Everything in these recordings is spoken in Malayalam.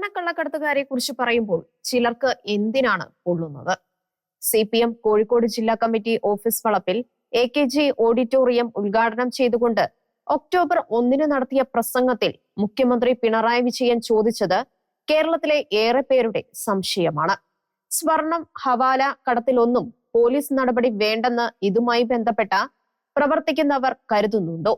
സ്വർണക്കള്ളക്കടത്തുകാരെ കുറിച്ച് പറയുമ്പോൾ ചിലർക്ക് എന്തിനാണ് കൊള്ളുന്നത്? സി പി എം കോഴിക്കോട് ജില്ലാ കമ്മിറ്റി ഓഫീസ് വളപ്പിൽ എ കെ ജി ഓഡിറ്റോറിയം ഉദ്ഘാടനം ചെയ്തുകൊണ്ട് ഒക്ടോബർ ഒന്നിന് നടത്തിയ പ്രസംഗത്തിൽ മുഖ്യമന്ത്രി പിണറായി വിജയൻ ചോദിച്ചത് കേരളത്തിലെ ഏറെ പേരുടെ സംശയമാണ്. സ്വർണം ഹവാല കടത്തിലൊന്നും പോലീസ് നടപടി വേണ്ടെന്ന് ഇതുമായി ബന്ധപ്പെട്ട പ്രവർത്തിക്കുന്നവർ കരുതുന്നുണ്ടോ?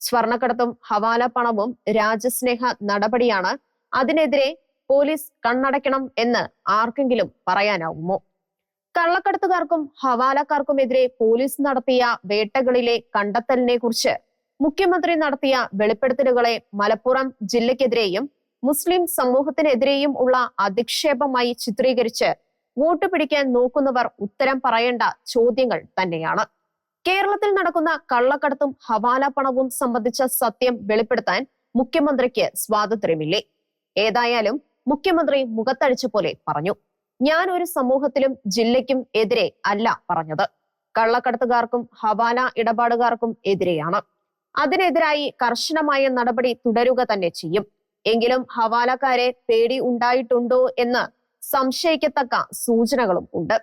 സ്വർണക്കടത്തും ഹവാല പണവും രാജസ്നേഹ നടപടിയാണ് അതിനെതിരെ പോലീസ് കണ്ണടയ്ക്കണം എന്ന് ആർക്കെങ്കിലും പറയാനാവുമോ? കള്ളക്കടത്തുകാർക്കും ഹവാലക്കാർക്കുമെതിരെ പോലീസ് നടത്തിയ വേട്ടകളിലെ കണ്ടെത്തലിനെ കുറിച്ച് മുഖ്യമന്ത്രി നടത്തിയ വെളിപ്പെടുത്തലുകളെ മലപ്പുറം ജില്ലയ്ക്കെതിരെയും മുസ്ലിം സമൂഹത്തിനെതിരെയും ഉള്ള അധിക്ഷേപമായി ചിത്രീകരിച്ച് വോട്ട് പിടിക്കാൻ നോക്കുന്നവർ ഉത്തരം പറയേണ്ട ചോദ്യങ്ങൾ തന്നെയാണ്. കേരളത്തിൽ നടക്കുന്ന കള്ളക്കടത്തും ഹവാല പണവും സംബന്ധിച്ച സത്യം വെളിപ്പെടുത്താൻ മുഖ്യമന്ത്രിക്ക് സ്വാതന്ത്ര്യമില്ലേ? ഏതായാലും മുഖ്യമന്ത്രി മുഖത്തടിച്ച പോലെ പറഞ്ഞു. ഞാൻ ഒരു സമൂഹത്തിലും ജില്ലയ്ക്കും എതിരെ അല്ല പറഞ്ഞത്. കള്ളക്കടത്തുകാർക്കും ഹവാല ഇടപാടുകാർക്കും എതിരെയാണ്. അതിനെതിരായി കർശനമായ നടപടി തുടരുക തന്നെ ചെയ്യും. എങ്കിലും ഹവാലക്കാരെ പേടി ഉണ്ടായിട്ടുണ്ടോ എന്ന് സംശയിക്കത്തക്ക സൂചനകളും ഉണ്ട്.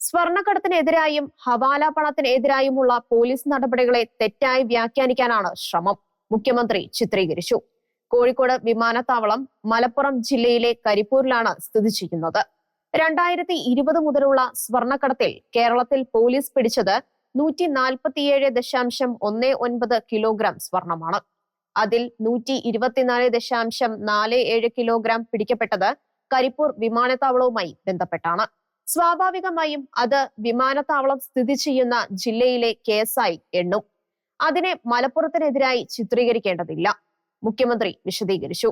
സ്വർണക്കടത്തിനെതിരായും ഹവാല പണത്തിനെതിരായുമുള്ള പോലീസ് നടപടികളെ തെറ്റായി വ്യാഖ്യാനിക്കാനാണ് ശ്രമം. മുഖ്യമന്ത്രി ചിത്രീകരിച്ചു. കോഴിക്കോട് വിമാനത്താവളം മലപ്പുറം ജില്ലയിലെ കരിപ്പൂരിലാണ് സ്ഥിതി ചെയ്യുന്നത്. രണ്ടായിരത്തി ഇരുപത് മുതലുള്ള സ്വർണക്കടത്തിൽ കേരളത്തിൽ പോലീസ് പിടിച്ചത് നൂറ്റി നാൽപ്പത്തിയേഴ് ദശാംശം ഒന്ന് ഒൻപത് കിലോഗ്രാം സ്വർണമാണ്. അതിൽ നൂറ്റി ഇരുപത്തിനാല് ദശാംശം നാല് ഏഴ് കിലോഗ്രാം പിടിക്കപ്പെട്ടത് കരിപ്പൂർ വിമാനത്താവളവുമായി ബന്ധപ്പെട്ടാണ്. സ്വാഭാവികമായും അത് വിമാനത്താവളം സ്ഥിതി ചെയ്യുന്ന ജില്ലയിലെ കേസായി എണ്ണും. അതിനെ മലപ്പുറത്തിനെതിരായി ചിത്രീകരിക്കേണ്ടതില്ല. മുഖ്യമന്ത്രി വിശദീകരിച്ചു.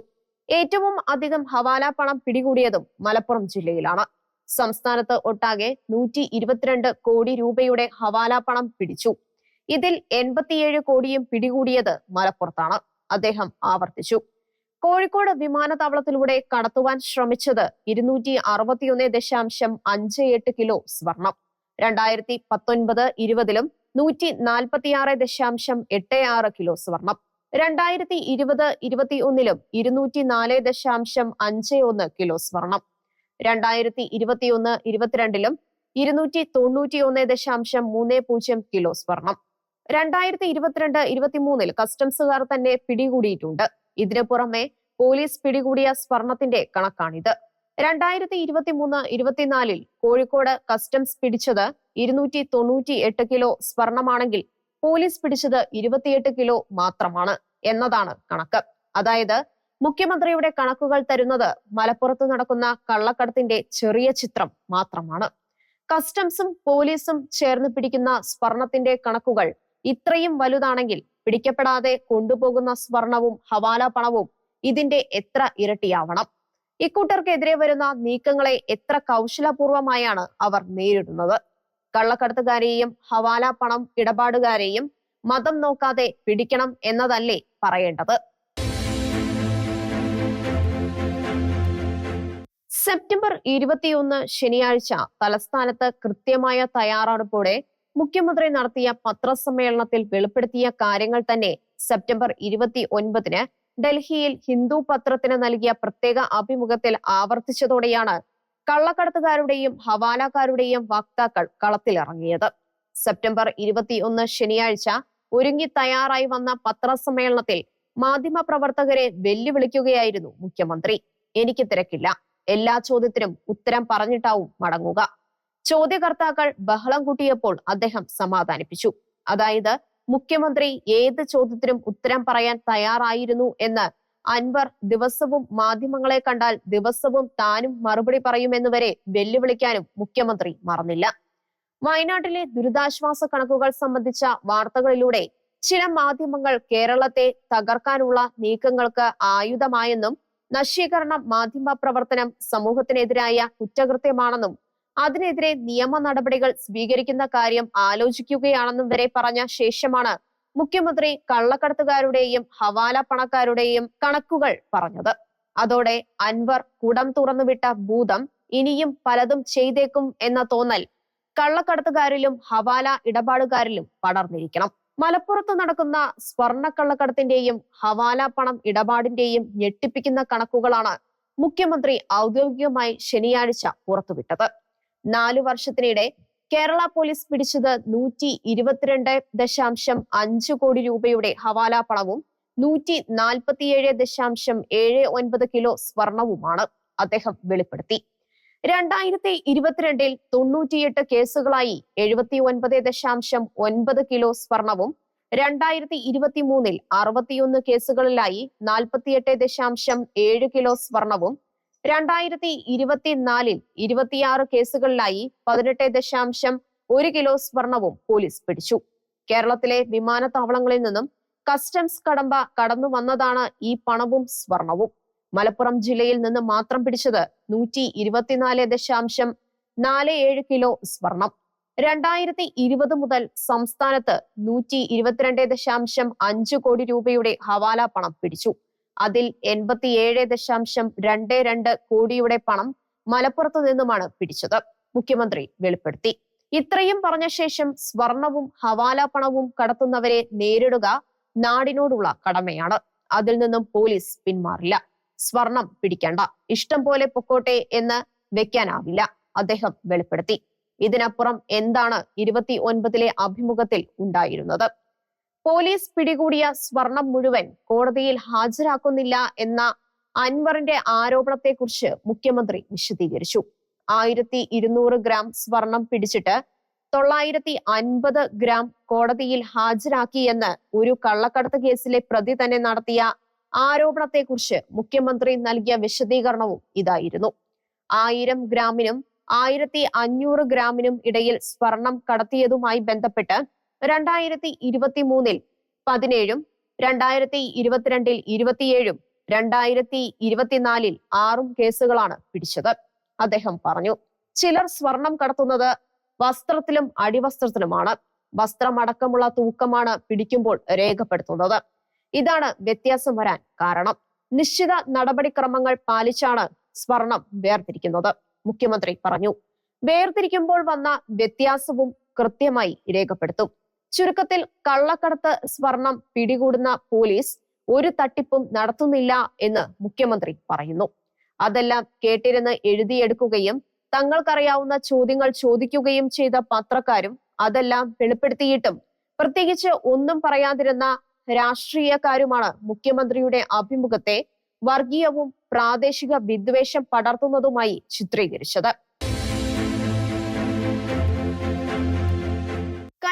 ഏറ്റവും അധികം ഹവാല പണം പിടികൂടിയതും മലപ്പുറം ജില്ലയിലാണ്. സംസ്ഥാനത്ത് ഒട്ടാകെ നൂറ്റി ഇരുപത്തിരണ്ട് കോടി രൂപയുടെ ഹവാല പണം പിടിച്ചു. ഇതിൽ എൺപത്തിയേഴ് കോടിയും പിടികൂടിയത് മലപ്പുറത്താണ്. അദ്ദേഹം ആവർത്തിച്ചു. കോഴിക്കോട് വിമാനത്താവളത്തിലൂടെ കടത്തുവാൻ ശ്രമിച്ചത് ഇരുന്നൂറ്റി അറുപത്തിയൊന്ന് ദശാംശം അഞ്ച് എട്ട് കിലോ സ്വർണം. രണ്ടായിരത്തി പത്തൊൻപത് ഇരുപതിലും നൂറ്റി നാൽപ്പത്തിയാറ് ദശാംശം എട്ട് ആറ് കിലോ സ്വർണം. രണ്ടായിരത്തി ഇരുപത് ഇരുപത്തി ഒന്നിലും ഇരുന്നൂറ്റി നാല് ദശാംശം അഞ്ച് ഒന്ന് കിലോ സ്വർണം. രണ്ടായിരത്തി ഇരുപത്തിയൊന്ന് ഇരുപത്തിരണ്ടിലും ഇരുന്നൂറ്റി തൊണ്ണൂറ്റി ഒന്ന് ദശാംശം മൂന്ന് പൂജ്യം കിലോ സ്വർണം. രണ്ടായിരത്തി ഇരുപത്തിരണ്ട് ഇരുപത്തിമൂന്നിൽ കസ്റ്റംസുകാർ തന്നെ പിടികൂടിയിട്ടുണ്ട്. ഇതിനു പുറമെ പോലീസ് പിടികൂടിയ സ്വർണത്തിന്റെ കണക്കാണിത്. രണ്ടായിരത്തി ഇരുപത്തിമൂന്ന് ഇരുപത്തിനാലിൽ കോഴിക്കോട് കസ്റ്റംസ് പിടിച്ചത് ഇരുന്നൂറ്റി തൊണ്ണൂറ്റി എട്ട് കിലോ സ്വർണമാണെങ്കിൽ പോലീസ് പിടിച്ചത് ഇരുപത്തിയെട്ട് കിലോ മാത്രമാണ് എന്നതാണ് കണക്ക്. അതായത് മുഖ്യമന്ത്രിയുടെ കണക്കുകൾ തരുന്നത് മലപ്പുറത്ത് നടക്കുന്ന കള്ളക്കടത്തിന്റെ ചെറിയ ചിത്രം മാത്രമാണ്. കസ്റ്റംസും പോലീസും ചേർന്ന് പിടിക്കുന്ന സ്വർണത്തിന്റെ കണക്കുകൾ ഇത്രയും വലുതാണെങ്കിൽ പിടിക്കപ്പെടാതെ കൊണ്ടുപോകുന്ന സ്വർണവും ഹവാല പണവും ഇതിന്റെ എത്ര ഇരട്ടിയാവണം? ഇക്കൂട്ടർക്കെതിരെ വരുന്ന നീക്കങ്ങളെ എത്ര കൗശലപൂർവമായാണ് അവർ നേരിടുന്നത്? കള്ളക്കടത്തുകാരെയും ഹവാല പണം ഇടപാടുകാരെയും മതം നോക്കാതെ പിടിക്കണം എന്നതല്ലേ പറയേണ്ടത്. സെപ്റ്റംബർ ഇരുപത്തിയൊന്ന് ശനിയാഴ്ച തലസ്ഥാനത്ത് കൃത്യമായ തയ്യാറെടുപ്പോടെ മുഖ്യമന്ത്രി നടത്തിയ പത്രസമ്മേളനത്തിൽ വെളിപ്പെടുത്തിയ കാര്യങ്ങൾ തന്നെ സെപ്റ്റംബർ ഇരുപത്തി ഒൻപതിന് ഡൽഹിയിൽ ഹിന്ദു പത്രത്തിന് നൽകിയ പ്രത്യേക അഭിമുഖത്തിൽ ആവർത്തിച്ചതോടെയാണ് കള്ളക്കടത്തുകാരുടെയും ഹവാലക്കാരുടെയും വക്താക്കൾ കളത്തിലിറങ്ങിയത്. സെപ്റ്റംബർ ഇരുപത്തിയൊന്ന് ശനിയാഴ്ച ഒരുങ്ങി തയ്യാറായി വന്ന പത്രസമ്മേളനത്തിൽ മാധ്യമപ്രവർത്തകരെ വെല്ലുവിളിക്കുകയായിരുന്നു മുഖ്യമന്ത്രി. എനിക്ക് തിരക്കില്ല. എല്ലാ ചോദ്യത്തിനും ഉത്തരം പറഞ്ഞിട്ടാവും മടങ്ങുക. ചോദ്യകർത്താക്കൾ ബഹളം കൂട്ടിയപ്പോൾ അദ്ദേഹം സമാധാനിപ്പിച്ചു. അതായത് മുഖ്യമന്ത്രി ഏത് ചോദ്യത്തിനും ഉത്തരം പറയാൻ തയ്യാറായിരുന്നു എന്ന് അൻവർ ദിവസവും മാധ്യമങ്ങളെ കണ്ടാൽ ദിവസവും താനും മറുപടി പറയുമെന്നുവരെ വെല്ലുവിളിക്കാനും മുഖ്യമന്ത്രി മറന്നില്ല. വയനാട്ടിലെ ദുരിതാശ്വാസ കണക്കുകൾ സംബന്ധിച്ച വാർത്തകളിലൂടെ ചില മാധ്യമങ്ങൾ കേരളത്തെ തകർക്കാനുള്ള നീക്കങ്ങൾക്ക് ആയുധമായെന്നും നശീകരണ മാധ്യമ പ്രവർത്തനം സമൂഹത്തിനെതിരായ കുറ്റകൃത്യമാണെന്നും അതിനെതിരെ നിയമ നടപടികൾ സ്വീകരിക്കുന്ന കാര്യം ആലോചിക്കുകയാണെന്നും വരെ പറഞ്ഞ ശേഷമാണ് മുഖ്യമന്ത്രി കള്ളക്കടത്തുകാരുടെയും ഹവാല പണക്കാരുടെയും കണക്കുകൾ പറഞ്ഞത്. അതോടെ അൻവർ കുടം തുറന്നുവിട്ട ഭൂതം ഇനിയും പലതും ചെയ്തേക്കും എന്ന തോന്നൽ കള്ളക്കടത്തുകാരിലും ഹവാല ഇടപാടുകാരിലും പടർന്നിരിക്കണം. മലപ്പുറത്ത് നടക്കുന്ന സ്വർണക്കള്ളക്കടത്തിന്റെയും ഹവാല പണം ഇടപാടിന്റെയും ഞെട്ടിപ്പിക്കുന്ന കണക്കുകളാണ് മുഖ്യമന്ത്രി ഔദ്യോഗികമായി ശനിയാഴ്ച പുറത്തുവിട്ടത്. നാലു വർഷത്തിനിടെ കേരള പോലീസ് പിടിച്ചത് നൂറ്റി ഇരുപത്തിരണ്ട് ദശാംശം അഞ്ച് കോടി രൂപയുടെ ഹവാല പണവും നൂറ്റി നാൽപ്പത്തിയേഴ് ദശാംശം ഏഴ് ഒൻപത് കിലോ സ്വർണവുമാണ് അദ്ദേഹം വെളിപ്പെടുത്തി. രണ്ടായിരത്തി ഇരുപത്തിരണ്ടിൽ തൊണ്ണൂറ്റിയെട്ട് കേസുകളായി എഴുപത്തി ഒൻപത് ദശാംശം ഒൻപത് കിലോ സ്വർണവും രണ്ടായിരത്തി ഇരുപത്തി മൂന്നിൽ അറുപത്തിയൊന്ന് കേസുകളിലായി നാൽപ്പത്തിയെട്ട് ദശാംശം ഏഴ് കിലോ സ്വർണവും രണ്ടായിരത്തി ഇരുപത്തിനാലിൽ ഇരുപത്തിയാറ് കേസുകളിലായി പതിനെട്ട് ദശാംശം ഒരു കിലോ സ്വർണവും പോലീസ് പിടിച്ചു. കേരളത്തിലെ വിമാനത്താവളങ്ങളിൽ നിന്നും കസ്റ്റംസ് കടമ്പ കടന്നു വന്നതാണ് ഈ പണവും സ്വർണവും. മലപ്പുറം ജില്ലയിൽ നിന്ന് മാത്രം പിടിച്ചത് നൂറ്റി ഇരുപത്തിനാല് ദശാംശം നാല് ഏഴ് കിലോ സ്വർണം. രണ്ടായിരത്തി ഇരുപത് മുതൽ സംസ്ഥാനത്ത് നൂറ്റി ഇരുപത്തിരണ്ട് ദശാംശം അഞ്ച് കോടി രൂപയുടെ ഹവാല പണം പിടിച്ചു. അതിൽ എൺപത്തിയേഴ് ദശാംശം രണ്ട് രണ്ട് കോടിയുടെ പണം മലപ്പുറത്ത് നിന്നുമാണ് പിടിച്ചത്. മുഖ്യമന്ത്രി വെളിപ്പെടുത്തി. ഇത്രയും പറഞ്ഞ ശേഷം സ്വർണവും ഹവാല പണവും കടത്തുന്നവരെ നേരിടുക നാടിനോടുള്ള കടമയാണ്. അതിൽ നിന്നും പോലീസ് പിന്മാറില്ല. സ്വർണം പിടിക്കണ്ട. ഇഷ്ടം പോലെ പൊക്കോട്ടെ എന്ന് വെക്കാനാവില്ല. അദ്ദേഹം വെളിപ്പെടുത്തി. ഇതിനപ്പുറം എന്താണ് ഇരുപത്തി ഒൻപതിലെ അഭിമുഖത്തിൽ ഉണ്ടായിരുന്നത്? പോലീസ് പിടികൂടിയ സ്വർണം മുഴുവൻ കോടതിയിൽ ഹാജരാക്കുന്നില്ല എന്ന അൻവറിന്റെ ആരോപണത്തെക്കുറിച്ച് മുഖ്യമന്ത്രി വിശദീകരിച്ചു. ആയിരത്തി ഇരുന്നൂറ് ഗ്രാം സ്വർണം പിടിച്ചിട്ട് തൊള്ളായിരത്തി അൻപത് ഗ്രാം കോടതിയിൽ ഹാജരാക്കിയെന്ന് ഒരു കള്ളക്കടത്ത് കേസിലെ പ്രതി തന്നെ നടത്തിയ ആരോപണത്തെക്കുറിച്ച് മുഖ്യമന്ത്രി നൽകിയ വിശദീകരണവും ഇതായിരുന്നു. ആയിരം ഗ്രാമിനും ആയിരത്തി അഞ്ഞൂറ് ഗ്രാമിനും ഇടയിൽ സ്വർണം കടത്തിയതുമായി ബന്ധപ്പെട്ട് രണ്ടായിരത്തി ഇരുപത്തി മൂന്നിൽ പതിനേഴും രണ്ടായിരത്തി ഇരുപത്തിരണ്ടിൽ ഇരുപത്തിയേഴും രണ്ടായിരത്തി ഇരുപത്തിനാലിൽ ആറും കേസുകളാണ് പിടിച്ചത്. അദ്ദേഹം പറഞ്ഞു ചിലർ സ്വർണം കടത്തുന്നത് വസ്ത്രത്തിലും അടിവസ്ത്രത്തിലുമാണ്. വസ്ത്രമടക്കമുള്ള തൂക്കമാണ് പിടിക്കുമ്പോൾ രേഖപ്പെടുത്തുന്നത്. ഇതാണ് വ്യത്യാസം വരാൻ കാരണം. നിശ്ചിത നടപടിക്രമങ്ങൾ പാലിച്ചാണ് സ്വർണം വേർതിരിക്കുന്നത്. മുഖ്യമന്ത്രി പറഞ്ഞു വേർതിരിക്കുമ്പോൾ വന്ന വ്യത്യാസവും കൃത്യമായി രേഖപ്പെടുത്തും. ചുരുക്കത്തിൽ കള്ളക്കടത്ത് സ്വർണം പിടികൂടുന്ന പോലീസ് ഒരു തട്ടിപ്പും നടത്തുന്നില്ല എന്ന് മുഖ്യമന്ത്രി പറയുന്നു. അതെല്ലാം കേട്ടിരുന്ന് എഴുതിയെടുക്കുകയും തങ്ങൾക്കറിയാവുന്ന ചോദ്യങ്ങൾ ചോദിക്കുകയും ചെയ്ത പത്രക്കാരും അതെല്ലാം വെളിപ്പെടുത്തിയിട്ടും പ്രത്യേകിച്ച് ഒന്നും പറയാതിരുന്ന രാഷ്ട്രീയക്കാരുമാണ് മുഖ്യമന്ത്രിയുടെ അഭിമുഖത്തെ വർഗീയവും പ്രാദേശിക വിദ്വേഷം പടർത്തുന്നതുമായി ചിത്രീകരിച്ചത്.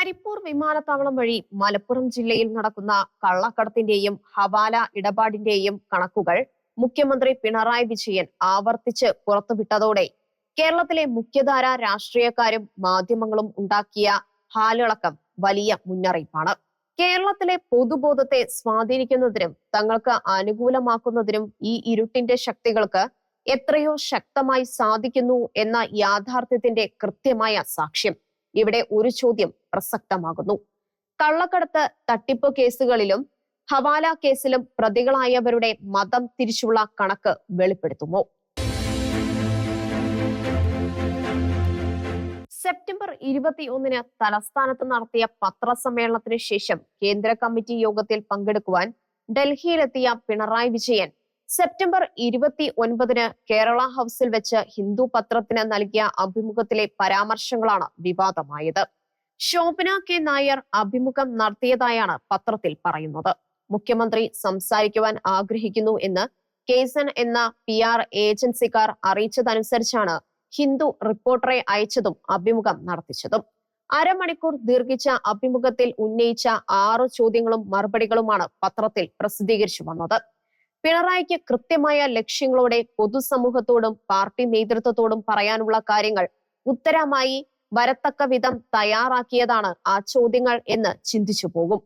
കരിപ്പൂർ വിമാനത്താവളം വഴി മലപ്പുറം ജില്ലയിൽ നടക്കുന്ന കള്ളക്കടത്തിന്റെയും ഹവാല ഇടപാടിന്റെയും കണക്കുകൾ മുഖ്യമന്ത്രി പിണറായി വിജയൻ ആവർത്തിച്ച് പുറത്തുവിട്ടതോടെ കേരളത്തിലെ മുഖ്യധാര രാഷ്ട്രീയക്കാരും മാധ്യമങ്ങളും ഉണ്ടാക്കിയ ഹാലിളക്കം വലിയ മുന്നറിയിപ്പാണ്. കേരളത്തിലെ പൊതുബോധത്തെ സ്വാധീനിക്കുന്നതിനും തങ്ങൾക്ക് അനുകൂലമാക്കുന്നതിനും ഈ ഇരുട്ടിന്റെ ശക്തികൾക്ക് എത്രയോ ശക്തമായി സാധിക്കുന്നു എന്ന യാഥാർത്ഥ്യത്തിന്റെ കൃത്യമായ സാക്ഷ്യം. ഇവിടെ ഒരു ചോദ്യം പ്രസക്തമാകുന്നു. കള്ളക്കടത്ത് തട്ടിപ്പ് കേസുകളിലും ഹവാല കേസിലും പ്രതികളായവരുടെ മതം തിരിച്ചുള്ള കണക്ക് വെളിപ്പെടുത്തുമോ സെപ്റ്റംബർ ഇരുപത്തി ഒന്നിന് തലസ്ഥാനത്ത് നടത്തിയ പത്രസമ്മേളനത്തിന് ശേഷം കേന്ദ്ര കമ്മിറ്റി യോഗത്തിൽ പങ്കെടുക്കുവാൻ ഡൽഹിയിലെത്തിയ പിണറായി വിജയൻ സെപ്റ്റംബർ ഇരുപത്തി ഒൻപതിന് കേരള ഹൗസിൽ വെച്ച് ഹിന്ദു പത്രത്തിന് നൽകിയ അഭിമുഖത്തിലെ പരാമർശങ്ങളാണ് വിവാദമായത്. ശോഭന കെ നായർ അഭിമുഖം നടത്തിയതായാണ് പത്രത്തിൽ പറയുന്നത്. മുഖ്യമന്ത്രി സംസാരിക്കുവാൻ ആഗ്രഹിക്കുന്നു എന്ന് കേസൻ എന്ന പി ആർ ഏജൻസിക്കാർ അറിയിച്ചതനുസരിച്ചാണ് ഹിന്ദു റിപ്പോർട്ടറെ അയച്ചതും അഭിമുഖം നടത്തിച്ചതും. അരമണിക്കൂർ ദീർഘിച്ച അഭിമുഖത്തിൽ ഉന്നയിച്ച ആറ് ചോദ്യങ്ങളും മറുപടികളുമാണ് പത്രത്തിൽ പ്രസിദ്ധീകരിച്ചു വന്നത്. പിണറായിക്ക് കൃത്യമായ ലക്ഷ്യങ്ങളോടെ പൊതുസമൂഹത്തോടും പാർട്ടി നേതൃത്വത്തോടും പറയാനുള്ള കാര്യങ്ങൾ ഉത്തരമായി വരത്തക്ക വിധം തയ്യാറാക്കിയതാണ് ആ ചോദ്യങ്ങൾ എന്ന് ചിന്തിച്ചു പോകും.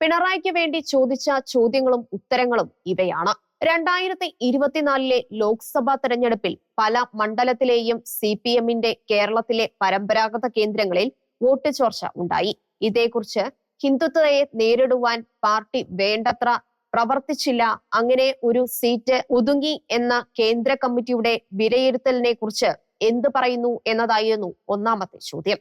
പിണറായിക്ക് വേണ്ടി ചോദിച്ച ചോദ്യങ്ങളും ഉത്തരങ്ങളും ഇവയാണ്. രണ്ടായിരത്തി ഇരുപത്തിനാലിലെ ലോക്സഭാ തെരഞ്ഞെടുപ്പിൽ പല മണ്ഡലത്തിലെയും സി പി എമ്മിന്റെ കേരളത്തിലെ പരമ്പരാഗത കേന്ദ്രങ്ങളിൽ വോട്ട് ചോർച്ച ഉണ്ടായി. ഇതേക്കുറിച്ച് ഹിന്ദുത്വയെ നേരിടുവാൻ പാർട്ടി വേണ്ടത്ര പ്രവർത്തിച്ചില്ല. അങ്ങനെ ഒരു സീറ്റ് ഒതുങ്ങി എന്ന കേന്ദ്ര കമ്മിറ്റിയുടെ വിലയിരുത്തലിനെ കുറിച്ച് എന്ത് പറയുന്നു എന്നതായിരുന്നു ഒന്നാമത്തെ ചോദ്യം.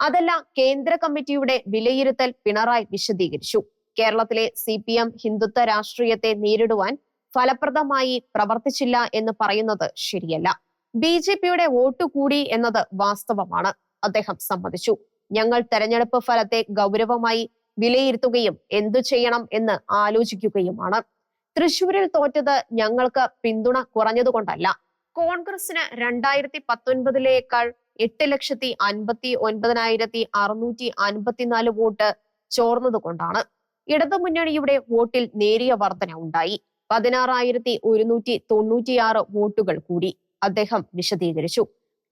അതല്ല കേന്ദ്ര കമ്മിറ്റിയുടെ വിലയിരുത്തൽ പിണറായി വിശദീകരിച്ചു. കേരളത്തിലെ സി പി എം ഹിന്ദുത്വ രാഷ്ട്രീയത്തെ നേരിടുവാൻ ഫലപ്രദമായി പ്രവർത്തിച്ചില്ല എന്ന് പറയുന്നത് ശരിയല്ല. ബി ജെ പിയുടെ വോട്ട് കൂടി എന്നത് വാസ്തവമാണ്. അദ്ദേഹം സമ്മതിച്ചു. ഞങ്ങൾ തെരഞ്ഞെടുപ്പ് ഫലത്തെ ഗൗരവമായി വിലയിരുത്തുകയും എന്തു ചെയ്യണം എന്ന് ആലോചിക്കുകയുമാണ്. തൃശൂരിൽ തോറ്റത് ഞങ്ങൾക്ക് പിന്തുണ കുറഞ്ഞതുകൊണ്ടല്ല. കോൺഗ്രസിന് രണ്ടായിരത്തി പത്തൊൻപതിലേക്കാൾ എട്ട് ലക്ഷത്തി അൻപത്തി ഒൻപതിനായിരത്തി അറുന്നൂറ്റി അൻപത്തിനാല് വോട്ട് ചോർന്നതുകൊണ്ടാണ്. ഇടതുമുന്നണിയുടെ വോട്ടിൽ നേരിയ വർധന ഉണ്ടായി. പതിനാറായിരത്തി ഒരുന്നൂറ്റി തൊണ്ണൂറ്റിയാറ് വോട്ടുകൾ കൂടി അദ്ദേഹം വിശദീകരിച്ചു.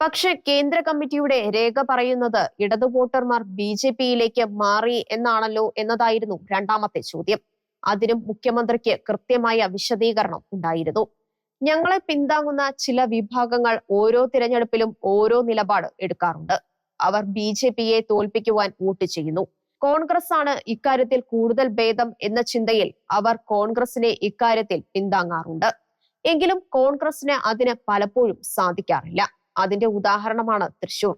പക്ഷെ കേന്ദ്ര കമ്മിറ്റിയുടെ രേഖ പറയുന്നത് ഇടതു വോട്ടർമാർ ബി ജെ പിയിലേക്ക് മാറി എന്നാണല്ലോ എന്നതായിരുന്നു രണ്ടാമത്തെ ചോദ്യം. അതിനും മുഖ്യമന്ത്രിക്ക് കൃത്യമായ വിശദീകരണം ഉണ്ടായിരുന്നു. ഞങ്ങളെ പിന്താങ്ങുന്ന ചില വിഭാഗങ്ങൾ ഓരോ തിരഞ്ഞെടുപ്പിലും ഓരോ നിലപാട് എടുക്കാറുണ്ട്. അവർ ബി ജെ പിയെ തോൽപ്പിക്കുവാൻ വോട്ട് ചെയ്യുന്നു. കോൺഗ്രസ് ആണ് ഇക്കാര്യത്തിൽ കൂടുതൽ ഭേദം എന്ന ചിന്തയിൽ അവർ കോൺഗ്രസിനെ ഇക്കാര്യത്തിൽ പിന്താങ്ങാറുണ്ട്. എങ്കിലും കോൺഗ്രസിന് അതിന് പലപ്പോഴും സാധിക്കാറില്ല. അതിന്റെ ഉദാഹരണമാണ് തൃശൂർ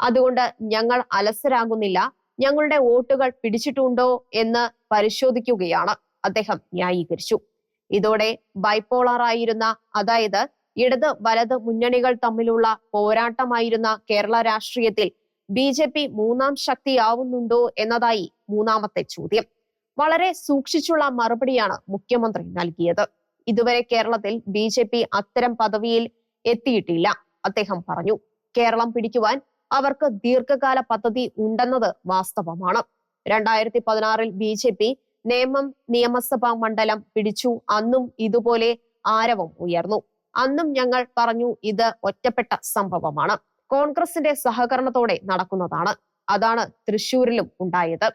അതുകൊണ്ട് ഞങ്ങൾ അലസരാകുന്നില്ല. ഞങ്ങളുടെ വോട്ടുകൾ പിടിച്ചിട്ടുണ്ടോ എന്ന് പരിശോധിക്കുകയാണ്. അദ്ദേഹം ന്യായീകരിച്ചു. ഇതോടെ ബൈപ്പോളർ ആയിരുന്ന അതായത് ഇടത് വലത് മുന്നണികൾ തമ്മിലുള്ള പോരാട്ടമായിരുന്ന കേരള രാഷ്ട്രീയത്തിൽ ബി ജെ പി മൂന്നാം ശക്തിയാവുന്നുണ്ടോ എന്നതായി മൂന്നാമത്തെ ചോദ്യം. വളരെ സൂക്ഷിച്ചുള്ള മറുപടിയാണ് മുഖ്യമന്ത്രി നൽകിയത്. ഇതുവരെ കേരളത്തിൽ ബി ജെ പി അത്തരം പദവിയിൽ എത്തിയിട്ടില്ല. അദ്ദേഹം പറഞ്ഞു കേരളം പിടിക്കുവാൻ അവർക്ക് ദീർഘകാല പദ്ധതി ഉണ്ടെന്നത് വാസ്തവമാണ്. രണ്ടായിരത്തി പതിനാറിൽ ബി ജെ പി നേമം നിയമസഭാ മണ്ഡലം പിടിച്ചു. അന്നും ഇതുപോലെ ആരവം ഉയർന്നു. അന്നും ഞങ്ങൾ പറഞ്ഞു ഇത് ഒറ്റപ്പെട്ട സംഭവമാണ്. കോൺഗ്രസിന്റെ സഹകരണത്തോടെ നടക്കുന്നതാണ്. അതാണ് തൃശൂരിലും ഉണ്ടായത്.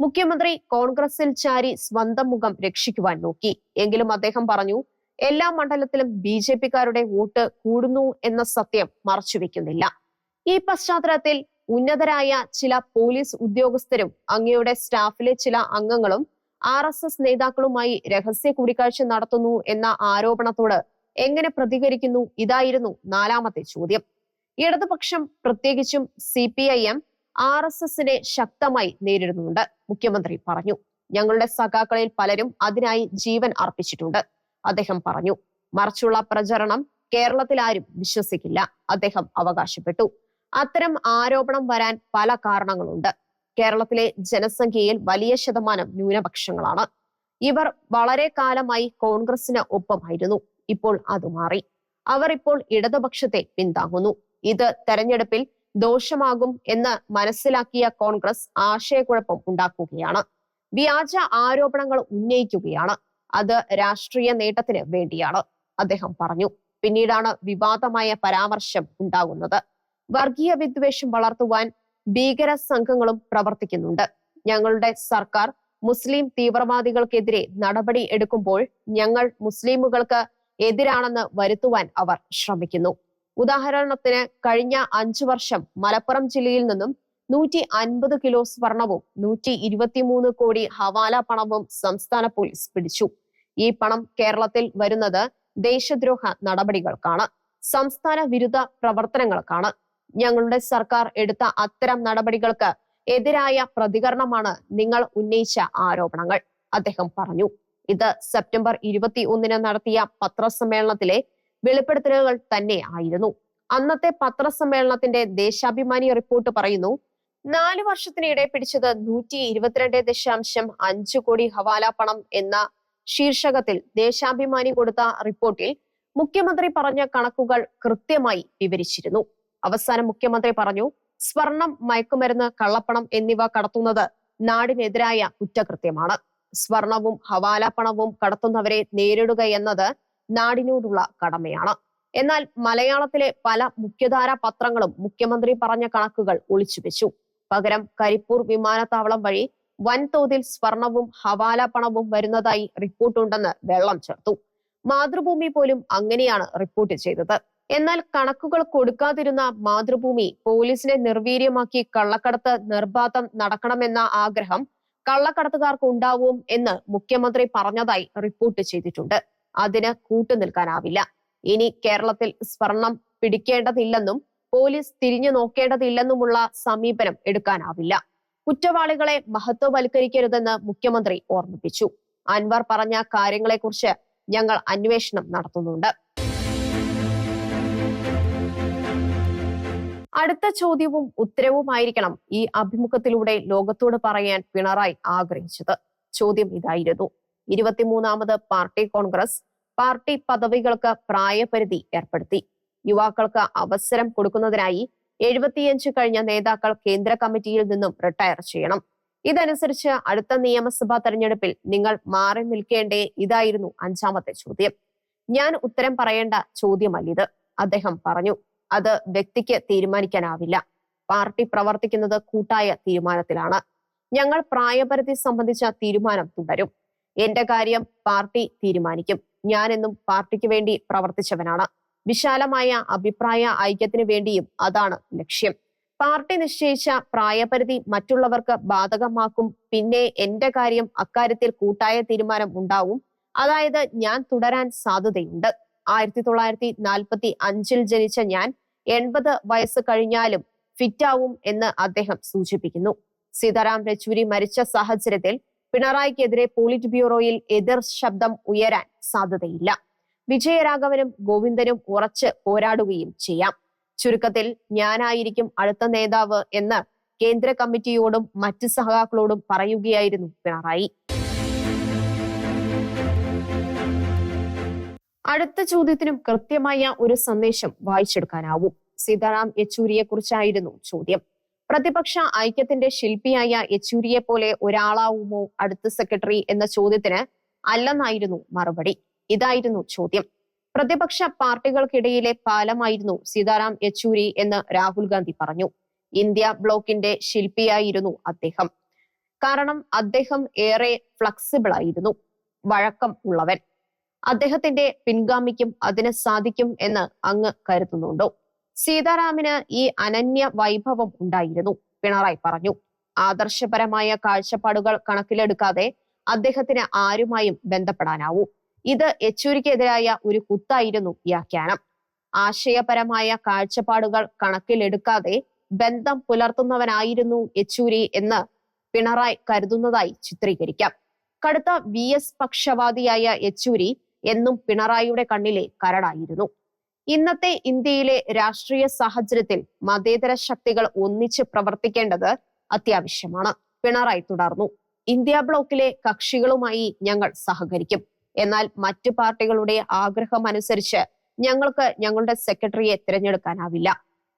മുഖ്യമന്ത്രി കോൺഗ്രസിൽ ചാരി സ്വന്തം മുഖം രക്ഷിക്കുവാൻ നോക്കി. എങ്കിലും അദ്ദേഹം പറഞ്ഞു എല്ലാ മണ്ഡലത്തിലും ബി ജെ പിക്കാരുടെ വോട്ട് കൂടുന്നു എന്ന സത്യം മറച്ചുവെക്കുന്നില്ല. ഈ പശ്ചാത്തലത്തിൽ ഉന്നതരായ ചില പോലീസ് ഉദ്യോഗസ്ഥരും അങ്ങയുടെ സ്റ്റാഫിലെ ചില അംഗങ്ങളും ആർ എസ് എസ് നേതാക്കളുമായി രഹസ്യ കൂടിക്കാഴ്ച നടത്തുന്നു എന്ന ആരോപണത്തോട് എങ്ങനെ പ്രതികരിക്കുന്നു? ഇതായിരുന്നു നാലാമത്തെ ചോദ്യം. ഇടതുപക്ഷം പ്രത്യേകിച്ചും C P I M R S എസിനെ ശക്തമായി നേരിടുന്നുണ്ട്. മുഖ്യമന്ത്രി പറഞ്ഞു ഞങ്ങളുടെ സഖാക്കളിൽ പലരും അതിനായി ജീവൻ അർപ്പിച്ചിട്ടുണ്ട്. അദ്ദേഹം പറഞ്ഞു മറിച്ചുള്ള പ്രചരണം കേരളത്തിൽ ആരും വിശ്വസിക്കില്ല. അദ്ദേഹം അവകാശപ്പെട്ടു. അത്തരം ആരോപണം വരാൻ പല കാരണങ്ങളുണ്ട്. കേരളത്തിലെ ജനസംഖ്യയിൽ വലിയ ശതമാനം ന്യൂനപക്ഷങ്ങളാണ്. ഇവർ വളരെ കാലമായി കോൺഗ്രസിന് ഒപ്പമായിരുന്നു. ഇപ്പോൾ അത് മാറി. അവർ ഇപ്പോൾ ഇടതുപക്ഷത്തെ പിന്താങ്ങുന്നു. ഇത് തെരഞ്ഞെടുപ്പിൽ ദോഷമാകും എന്ന് മനസ്സിലാക്കിയ കോൺഗ്രസ് ആശയക്കുഴപ്പം ഉണ്ടാക്കുകയാണ്. വ്യാജ ആരോപണങ്ങൾ ഉന്നയിക്കുകയാണ്. അത് രാഷ്ട്രീയ നേട്ടത്തിന് വേണ്ടിയാണ് അദ്ദേഹം പറഞ്ഞു. പിന്നീടാണ് വിവാദമായ പരാമർശം ഉണ്ടാകുന്നത്. വർഗീയ വിദ്വേഷം വളർത്തുവാൻ ഭീകര സംഘങ്ങളും പ്രവർത്തിക്കുന്നുണ്ട്. ഞങ്ങളുടെ സർക്കാർ മുസ്ലിം തീവ്രവാദികൾക്കെതിരെ നടപടി എടുക്കുമ്പോൾ ഞങ്ങൾ മുസ്ലിമുകൾക്ക് എതിരാണെന്ന് വരുത്തുവാൻ അവർ ശ്രമിക്കുന്നു. ഉദാഹരണത്തിന് കഴിഞ്ഞ അഞ്ചു വർഷം മലപ്പുറം ജില്ലയിൽ നിന്നും നൂറ്റി അൻപത് കിലോ സ്വർണവും നൂറ്റി ഇരുപത്തിമൂന്ന് കോടി ഹവാല പണവും സംസ്ഥാന പോലീസ് പിടിച്ചു. ഈ പണം കേരളത്തിൽ വരുന്നത് ദേശദ്രോഹ നടപടികൾക്കാണ്. സംസ്ഥാന വിരുദ്ധ പ്രവർത്തനങ്ങൾക്കാണ്. ഞങ്ങളുടെ സർക്കാർ എടുത്ത അത്തരം നടപടികൾക്ക് എതിരായ പ്രതികരണമാണ് നിങ്ങൾ ഉന്നയിച്ച ആരോപണങ്ങൾ. അദ്ദേഹം പറഞ്ഞു ഇത് സെപ്റ്റംബർ ഇരുപത്തി ഒന്നിന് നടത്തിയ പത്രസമ്മേളനത്തിലെ വെളിപ്പെടുത്തലുകൾ തന്നെ ആയിരുന്നു അന്നത്തെ പത്രസമ്മേളനത്തിന്റെ ദേശാഭിമാനി റിപ്പോർട്ട് പറയുന്നു നാല് വർഷത്തിനിടെ പിടിച്ചത് നൂറ്റി ഇരുപത്തിരണ്ട് ദശാംശം അഞ്ചു കോടി ഹവാല പണം എന്ന ശീർഷകത്തിൽ ദേശാഭിമാനി കൊടുത്ത റിപ്പോർട്ടിൽ മുഖ്യമന്ത്രി പറഞ്ഞ കണക്കുകൾ കൃത്യമായി വിവരിച്ചിരുന്നു. അവസാനം മുഖ്യമന്ത്രി പറഞ്ഞു സ്വർണം മയക്കുമരുന്ന് കള്ളപ്പണം എന്നിവ കടത്തുന്നത് നാടിനെതിരായ കുറ്റകൃത്യമാണ്. സ്വർണവും ഹവാല പണവും കടത്തുന്നവരെ നേരിടുക എന്നത് നാടിനോടുള്ള കടമയാണ്. എന്നാൽ മലയാളത്തിലെ പല മുഖ്യധാരാ പത്രങ്ങളും മുഖ്യമന്ത്രി പറഞ്ഞ കണക്കുകൾ ഒളിച്ചുവെച്ചു. പകരം കരിപ്പൂർ വിമാനത്താവളം വഴി വൻതോതിൽ സ്വർണവും ഹവാല പണവും വരുന്നതായി റിപ്പോർട്ടുണ്ടെന്ന് വെള്ളം ചേർത്തു. മാതൃഭൂമി പോലും അങ്ങനെയാണ് റിപ്പോർട്ട് ചെയ്തത്. എന്നാൽ കണക്കുകൾ കൊടുക്കാതിരുന്ന മാതൃഭൂമി പോലീസിനെ നിർവീര്യമാക്കി കള്ളക്കടത്ത് നിർബാധം നടക്കണമെന്ന ആഗ്രഹം കള്ളക്കടത്തുകാർക്ക് ഉണ്ടാവും എന്ന് മുഖ്യമന്ത്രി പറഞ്ഞതായി റിപ്പോർട്ട് ചെയ്തിട്ടുണ്ട്. അതിന് കൂട്ടുനിൽക്കാനാവില്ല. ഇനി കേരളത്തിൽ സ്വർണം പിടിക്കേണ്ടതില്ലെന്നും പോലീസ് തിരിഞ്ഞു നോക്കേണ്ടതില്ലെന്നുമുള്ള സമീപനം എടുക്കാനാവില്ല. കുറ്റവാളികളെ മഹത്വവൽക്കരിക്കരുതെന്ന് മുഖ്യമന്ത്രി ഓർമ്മിപ്പിച്ചു. അൻവർ പറഞ്ഞ കാര്യങ്ങളെക്കുറിച്ച് ഞങ്ങൾ അന്വേഷണം നടത്തുന്നുണ്ട്. അടുത്ത ചോദ്യവും ഉത്തരവുമായിരിക്കണം ഈ അഭിമുഖത്തിലൂടെ ലോകത്തോട് പറയാൻ പിണറായി ആഗ്രഹിച്ചത്. ചോദ്യം ഇതായിരുന്നു. ഇരുപത്തിമൂന്നാമത് പാർട്ടി കോൺഗ്രസ് പാർട്ടി പദവികൾക്ക് പ്രായപരിധി ഏർപ്പെടുത്തി. യുവാക്കൾക്ക് അവസരം കൊടുക്കുന്നതിനായി എഴുപത്തിയഞ്ച് കഴിഞ്ഞ നേതാക്കൾ കേന്ദ്ര കമ്മിറ്റിയിൽ നിന്നും റിട്ടയർ ചെയ്യണം. ഇതനുസരിച്ച് അടുത്ത നിയമസഭാ തെരഞ്ഞെടുപ്പിൽ നിങ്ങൾ മാറി നിൽക്കേണ്ടേ ഇതായിരുന്നു അഞ്ചാമത്തെ ചോദ്യം. ഞാൻ ഉത്തരം പറയേണ്ട ചോദ്യമല്ലിത്. അദ്ദേഹം പറഞ്ഞു അത് വ്യക്തിക്ക് തീരുമാനിക്കാനാവില്ല. പാർട്ടി പ്രവർത്തിക്കുന്നത് കൂട്ടായ തീരുമാനത്തിലാണ്. ഞങ്ങൾ പ്രായപരിധി സംബന്ധിച്ച തീരുമാനം തുടരും. എന്റെ കാര്യം പാർട്ടി തീരുമാനിക്കും. ഞാനെന്നും പാർട്ടിക്ക് വേണ്ടി പ്രവർത്തിച്ചവനാണ്. വിശാലമായ അഭിപ്രായ ഐക്യത്തിന് വേണ്ടിയും അതാണ് ലക്ഷ്യം. പാർട്ടി നിശ്ചയിച്ച പ്രായപരിധി മറ്റുള്ളവർക്ക് ബാധകമാക്കും. പിന്നെ എന്റെ കാര്യം അക്കാര്യത്തിൽ കൂട്ടായ തീരുമാനം ഉണ്ടാവും. അതായത് ഞാൻ തുടരാൻ സാധ്യതയുണ്ട്. ആയിരത്തി തൊള്ളായിരത്തി നാൽപ്പത്തി അഞ്ചിൽ ജനിച്ച ഞാൻ എൺപത് വയസ്സ് കഴിഞ്ഞാലും ഫിറ്റാവും എന്ന് അദ്ദേഹം സൂചിപ്പിക്കുന്നു. സീതാറാം യെച്ചൂരി മരിച്ച സാഹചര്യത്തിൽ പിണറായിക്കെതിരെ പോളിറ്റ് ബ്യൂറോയിൽ എതിർ ശബ്ദം ഉയരാൻ സാധ്യതയില്ല. വിജയരാഘവനും ഗോവിന്ദനും ഉറച്ച് പോരാടുകയും ചെയ്യാം. ചുരുക്കത്തിൽ ഞാനായിരിക്കും അടുത്ത നേതാവ് എന്ന് കേന്ദ്ര കമ്മിറ്റിയോടും മറ്റ് സഹാക്കളോടും പറയുകയായിരുന്നു പിണറായി. അടുത്ത ചോദ്യത്തിനും കൃത്യമായ ഒരു സന്ദേശം വായിച്ചെടുക്കാനാവും. സീതാറാം യെച്ചൂരിയെ കുറിച്ചായിരുന്നു ചോദ്യം. പ്രതിപക്ഷ ഐക്യത്തിന്റെ ശില്പിയായ യെച്ചൂരിയെ പോലെ ഒരാളാവുമോ അടുത്ത സെക്രട്ടറി എന്ന ചോദ്യത്തിന് അല്ലെന്നായിരുന്നു മറുപടി. ഇതായിരുന്നു ചോദ്യം. പ്രതിപക്ഷ പാർട്ടികൾക്കിടയിലെ പാലമായിരുന്നു സീതാറാം യെച്ചൂരി എന്ന് രാഹുൽ ഗാന്ധി പറഞ്ഞു. ഇന്ത്യ ബ്ലോക്കിന്റെ ശില്പിയായിരുന്നു അദ്ദേഹം. കാരണം അദ്ദേഹം ഏറെ ഫ്ലെക്സിബിൾ ആയിരുന്നു വഴക്കം ഉള്ളവൻ. അദ്ദേഹത്തിന്റെ പിൻഗാമിക്കും അതിന് സാധിക്കും എന്ന് അങ്ങ് കരുതുന്നുണ്ടോ? സീതാരാമിന് ഈ അനന്യ വൈഭവം ഉണ്ടായിരുന്നു പിണറായി പറഞ്ഞു. ആദർശപരമായ കാഴ്ചപ്പാടുകൾ കണക്കിലെടുക്കാതെ അദ്ദേഹത്തിന് ആരുമായും ബന്ധപ്പെടാനാവൂ. ഇത് യെച്ചൂരിക്കെതിരായ ഒരു കുത്തായിരുന്നു വ്യാഖ്യാനം. ആശയപരമായ കാഴ്ചപ്പാടുകൾ കണക്കിലെടുക്കാതെ ബന്ധം പുലർത്തുന്നവനായിരുന്നു യെച്ചൂരി എന്ന് പിണറായി കരുതുന്നതായി ചിത്രീകരിക്കാം. കടുത്ത വി എസ് പക്ഷവാദിയായ യെച്ചൂരി എന്നും പിണറായിയുടെ കണ്ണിലെ കരടായിരുന്നു. ഇന്നത്തെ ഇന്ത്യയിലെ രാഷ്ട്രീയ സാഹചര്യത്തിൽ മതേതര ശക്തികൾ ഒന്നിച്ച് പ്രവർത്തിക്കേണ്ടത് അത്യാവശ്യമാണ്. പിണറായി തുടർന്നു. ഇന്ത്യ ബ്ലോക്കിലെ കക്ഷികളുമായി ഞങ്ങൾ സഹകരിക്കും. എന്നാൽ മറ്റു പാർട്ടികളുടെ ആഗ്രഹം അനുസരിച്ച് ഞങ്ങൾക്ക് ഞങ്ങളുടെ സെക്രട്ടറിയെ തിരഞ്ഞെടുക്കാനാവില്ല.